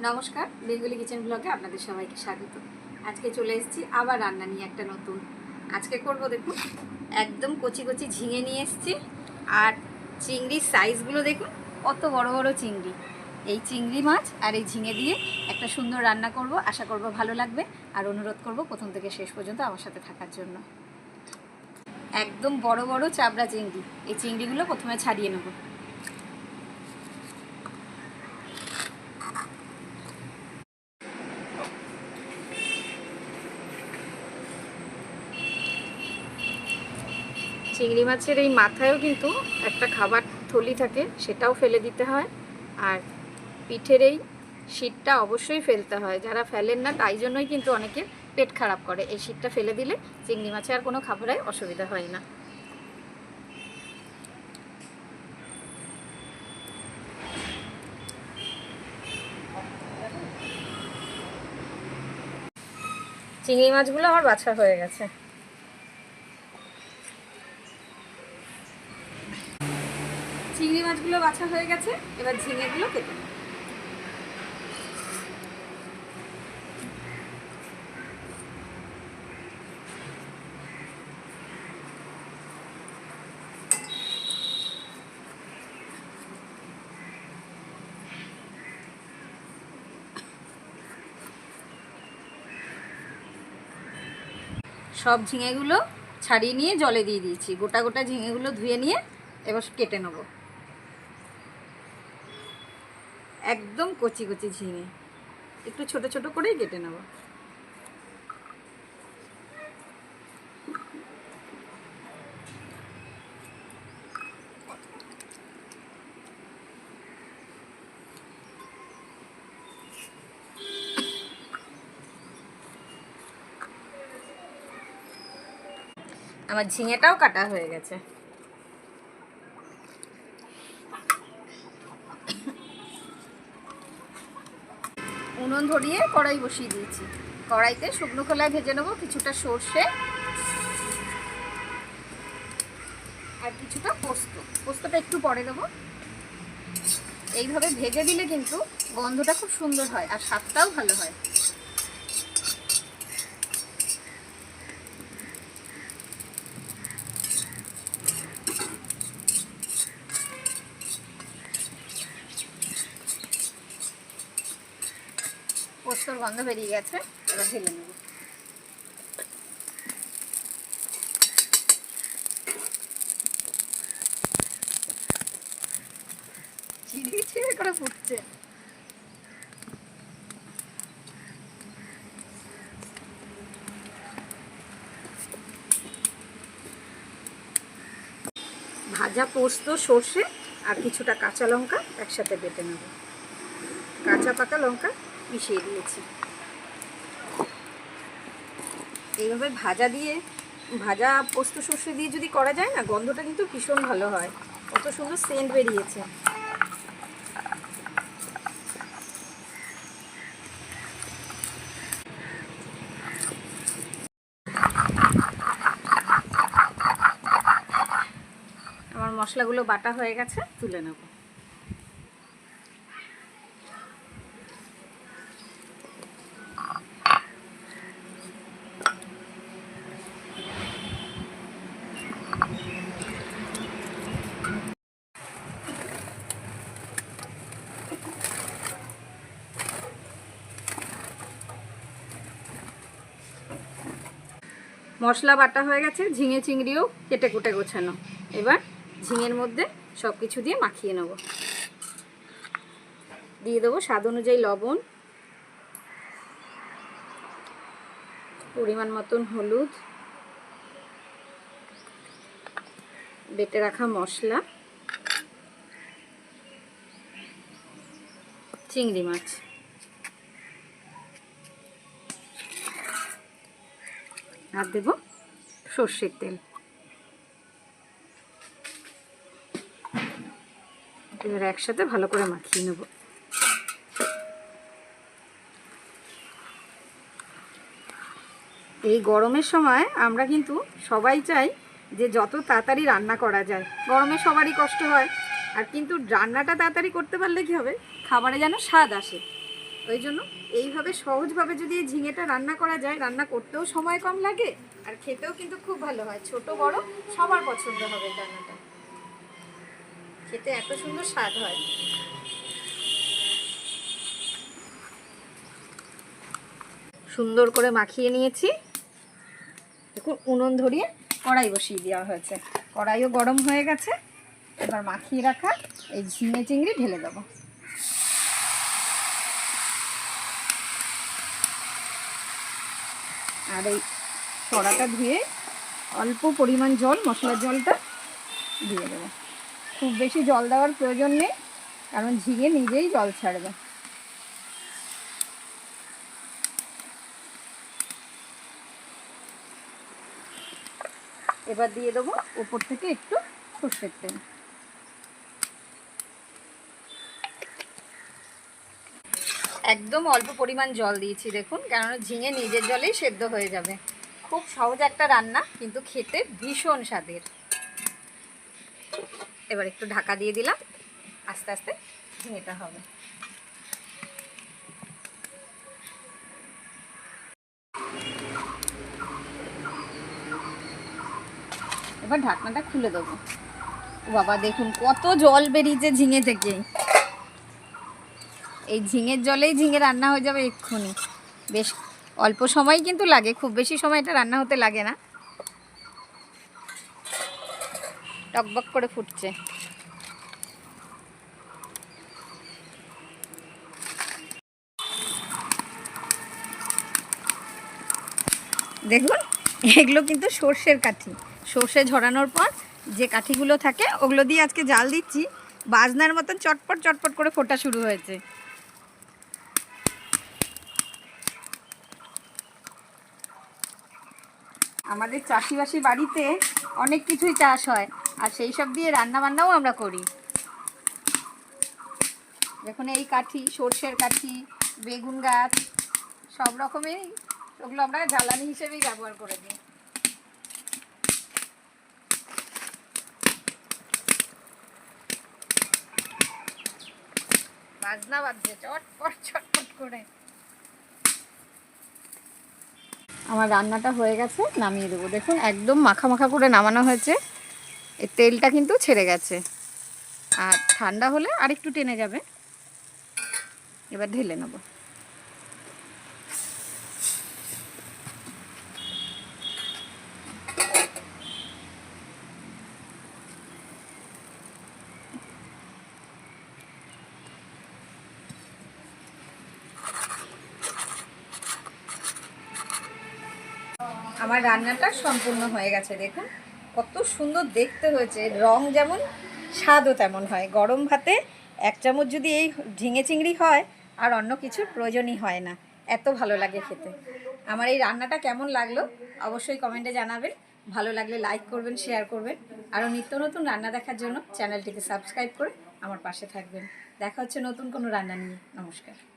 নমস্কার, Bengali kitchen ব্লগে আপনাদের সবাইকে স্বাগত। আজকে চলে এসেছি আবার রান্না নিয়ে একটা নতুন। আজকে করব দেখুন, একদম কচি কচি ঝিঙে নিয়ে এসেছি। আর চিংড়ির সাইজগুলো দেখুন, কত বড় বড় চিংড়ি। এই চিংড়ি মাছ আর এই ঝিঙে দিয়ে একটা সুন্দর রান্না করব। আশা করব ভালো লাগবে। আর অনুরোধ করব প্রথম থেকে শেষ পর্যন্ত আমার সাথে থাকার জন্য। একদম বড় বড় চাবড়া চিংড়ি। এই চিংড়িগুলো প্রথমে ছাড়িয়ে নেব। চিংড়ি মাছের এই মাথায়ও কিন্তু একটা খাবার থলি থাকে, সেটাও ফেলে দিতে হয়। আর পিঠের এই শীতটা অবশ্যই ফেলতে হয়। যারা ফেলেন না, তাই জন্যই কিন্তু অনেকে পেট খারাপ করে। এই শীতটা ফেলে দিলে চিংড়ি মাছে আর কোনো খাবারে অসুবিধা হয় না। চিংড়ি মাছগুলো আমার বাছা হয়ে গেছে চিংড়ি মাছগুলো বাছা হয়ে গেছে, এবার ঝিঙেগুলো কেটে। সব ঝিঙেগুলো ছাড়িয়ে নিয়ে জলে দিয়ে দিয়েছি গোটা গোটা ঝিঙেগুলো ধুয়ে নিয়ে এবার কেটে নেব একদম কচি কচি ঝিঙে। একটু ছোট ছোট করেই কেটে নেব। আমার ঝিঙেটাও কাটা হয়ে গেছে। উনুন ধরিয়ে কড়াই বসিয়ে দিয়েছি। কড়াইতে শুকনো খোলায় ভেজে নেব কিছুটা সর্ষে আর কিছুটা পোস্ত। পোস্তটা একটু পরে দেবো এইভাবে ভেজে দিলে কিন্তু গন্ধটা খুব সুন্দর হয় আর স্বাদটাও ভালো হয়। পোস্তর গন্ধ বেরিয়ে গেছে। এবার ঢেলে নেব। চিড়ি চিড়ি করে ফুটছে। ভাজা পোস্ত, সর্ষে আর কিছুটা কাঁচা লঙ্কা একসাথে বেটে নেব। কাঁচা পাকা লঙ্কা মিশিয়ে দিয়েছি এইভাবে ভাজা দিয়ে, ভাজা পোস্ত সর্ষে দিয়ে যদি করা যায় না, গন্ধটা কিন্তু ভীষণ ভালো হয়। কত সুন্দর সেন্ট বেরিয়েছে। আমার মশলাগুলো বাটা হয়ে গেছে, তুলে নেব। মশলা বাটা হয়ে গেছে, ঝিঙে চিংড়িও কেটে কুটে গোছানো। এবার ঝিঙের মধ্যে সব কিছু দিয়ে মাখিয়ে নেব। দিয়ে দেবো স্বাদ অনুযায়ী লবণ, পরিমাণ মতন হলুদ, বেটে রাখা মশলা, চিংড়ি মাছ। আর দেব সর্ষের তেল। এবার একসাথে ভালো করে মাখিয়ে নেব। এই গরমের সময় আমরা কিন্তু সবাই চাই যে যত তাড়াতাড়ি রান্না করা যায়, গরমে সবারই কষ্ট হয়, আর কিন্তু রান্নাটা তাড়াতাড়ি করতে পারলে কি হবে? খাবারে যেন স্বাদ আসে। ওই জন্য এইভাবে সহজভাবে যদি এই ঝিঙেটা রান্না করা যায়, রান্না করতেও সময় কম লাগে আর খেতেও কিন্তু খুব ভালো হয়। ছোট, বড়, সবার পছন্দ হবে রান্নাটা। খেতে এত সুন্দর স্বাদ হয়। সুন্দর করে মাখিয়ে নিয়েছি। দেখুন, উনুন ধরিয়ে কড়াই বসিয়ে দেওয়া হয়েছে। কড়াইও গরম হয়ে গেছে। এবার মাখিয়ে রাখা এই ঝিঙে চিংড়ি ঢেলে দেবো। আর এই কড়াটা ধুয়ে অল্প পরিমাণ জল, মশলার জলটা দিয়ে দেবো। খুব বেশি জল দেওয়ার প্রয়োজন নেই, কারণ ঝিঙে নিজেই জল ছাড়বে। এবার দিয়ে দেবো উপর থেকে একটু সর্ষের তেল। একদম অল্প পরিমাণ জল দিয়েছি, দেখুন। কেননা ঝিঙে নিজের জলেই সেদ্ধ হয়ে যাবে। খুব সহজ একটা রান্না, কিন্তু খেতে ভীষণ স্বাদের। এবার একটু ঢাকা দিয়ে দিলাম। আস্তে আস্তে ঝিঙেটা হবে। এবার ঢাকনাটা খুলে দেবো। বাবা, দেখুন কত জল বেরিয়েছে ঝিঙে থেকে। এই ঝিঙের জলেই ঝিঙে রান্না হয়ে যাবে এক্ষুনি। বেশ অল্প সময় কিন্তু লাগে, খুব বেশি সময় এটা রান্না হতে লাগে না। টকবক করে ফুটছে। দেখুন, এগুলো কিন্তু সর্ষের কাঠি। সর্ষে ঝরানোর পর যে কাঠিগুলো থাকে, ওগুলো দিয়ে আজকে জাল দিচ্ছি। বাজনার মতন চটপট চটপট করে ফোটা শুরু হয়েছে। আমাদের চাষিবাসী বাড়িতে অনেক কিছুই চাষ হয়, আর সেই সব দিয়ে রান্না বান্নাও আমরা করি। দেখুন এই কাঠি, সর্ষের কাঠি, বেগুন গাছ, সব রকমের ওগুলো আমরা জ্বালানি হিসেবেই ব্যবহার করে দিই। বাজনা বাজছে, চটপট চটপট করে। আমার রান্নাটা হয়ে গেছে, নামিয়ে দেবো। দেখুন, একদম মাখা মাখা করে নামানো হয়েছে। এই তেলটা কিন্তু ছেড়ে গেছে। আর ঠান্ডা হলে আরেকটু টেনে যাবে। এবার ঢেলে নেব। আমার রান্নাটা সম্পূর্ণ হয়ে গেছে, দেখুন। কত সুন্দর দেখতে হয়েছে। রং যেমন, স্বাদও তেমন হয়। গরম ভাতে এক চামচ যদি এই ঝিঙে চিংড়ি হয়, আর অন্য কিছুর প্রয়োজনই হয় না। এত ভালো লাগে খেতে। আমার এই রান্নাটা কেমন লাগল, অবশ্যই কমেন্টে জানাবেন। ভালো লাগলে লাইক করবেন, শেয়ার করবেন। আরও নিত্য নতুন রান্না দেখার জন্য চ্যানেলটিকে সাবস্ক্রাইব করে আমার পাশে থাকবেন। দেখা হচ্ছে নতুন কোনো রান্না নিয়ে। নমস্কার।